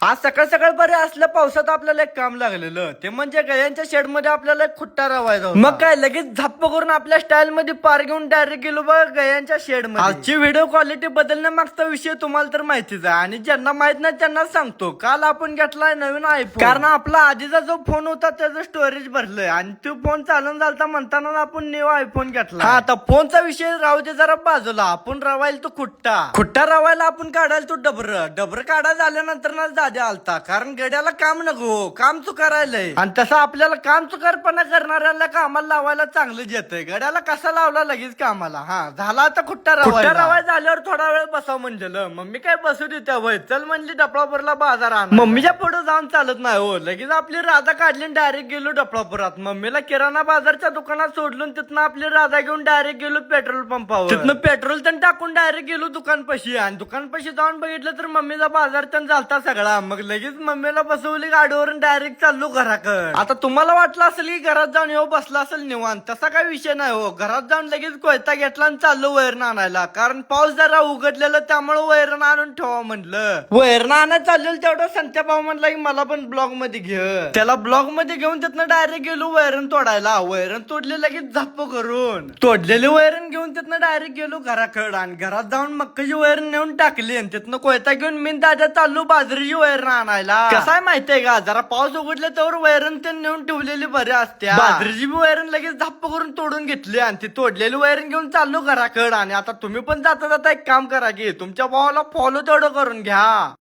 आज सकाळ सकाळ बरे असल्या पावसात आपल्याला एक काम लागलेलं. ते म्हणजे गयांच्या शेडमध्ये आपल्याला एक खुट्टा रवायचा. मग काय लगेच झप्प करून आपल्या स्टाईल मध्ये पार घेऊन डायरेक्ट गेलो बघ गयांच्या शेडमध्ये. आजची व्हिडिओ क्वालिटी बदलण्यामागचा विषय तुम्हाला तर माहितीच आहे. आणि ज्यांना माहीत नाही त्यांना सांगतो. काल आपण घेतलाय नवीन आयफोन कारण आपला आधीचा जो फोन होता त्याचं स्टोरेज भरलंय. आणि तो फोन चालून चालता म्हणताना आपण न्यू आयफोन घेतला हा आता फोनचा विषय राहू दे जरा बाजूला. आपण रवायला तो खुट्टा. खुट्टा रवायला आपण काढायला तो डबर. डबर काढायला झाल्यानंतर ना दाद्या आलता. कारण गड्याला काम नको काम तू करायलंय आणि तसं आपल्याला काम चुकारपणा करणाऱ्याला कामाला लावायला चांगलं येतंय गड्याला कसा लावला लगेच कामाला? हा झाला आता खुट्टा रवायला. रवाय झाल्यावर थोडा वेळ बसाव म्हणलेलं मम्मी काय बसू देत्या वय. चल म्हणली डपळापूरला बाजार आण मम्मीच्या पुढे जाऊन चालत नाही हो. लगेच आपली राधा काढली डायरेक्ट गेलो डपळापुरात. मम्मीला किराणा बाजारच्या दुकानात सोडलून तिथनं आपली राधा घेऊन डायरेक्ट गेलो पेट्रोल पंपावर तिथनं पेट्रोल पण टाकून डायरेक्ट गेलो दुकानपाशी. आणि दुकानपाशी जाऊन बघितलं तर मम्मीचा बाजार पण चालता सगळा. मग लगेच मम्मीला बसवली गाडीवरून डायरेक्ट चाललो घराकडे. आता तुम्हाला वाटलं असेल की घरात जाऊन येऊ बसला असेल निवांत. तसा काही विषय नाही हो. घरात जाऊन लगेच कोयता घेतला आणि चाललो वैरण आणायला. कारण पाऊस जरा उघडलेलं त्यामुळे वैरण आणून ठेवा म्हटलं वैरण आणायला चाललेलं तेवढं संत्या भाऊ म्हणला की मला पण ब्लॉगमध्ये घे. त्याला ब्लॉगमध्ये घेऊन तिथनं डायरेक्ट गेलो वैरण तोडायला. वैरण तोडले लगेच झप्प करून. तोडलेली वैरण घेऊन तिथनं डायरेक्ट गेलो घराकडं. आणि घरात जाऊन मक्काची वैरण नेऊन टाकली आणि तिथनं कोयता घेऊन मी दादा चाललो बाजरीची वैरण आणायला. कसं आहे माहितीये का? जरा पाऊस उघडले तर वैरण ते नेऊन ठेवलेली बरी असते बाजरीची बी वैरण लगेच झप्प करून तोडून घेतली आणि ती तोडलेली वैरण घेऊन चाललो घराकडं. आणि आता तुम्ही पण जाता जाता एक काम करा की तुमच्या भावाला फॉलो तेवढं करून घ्या.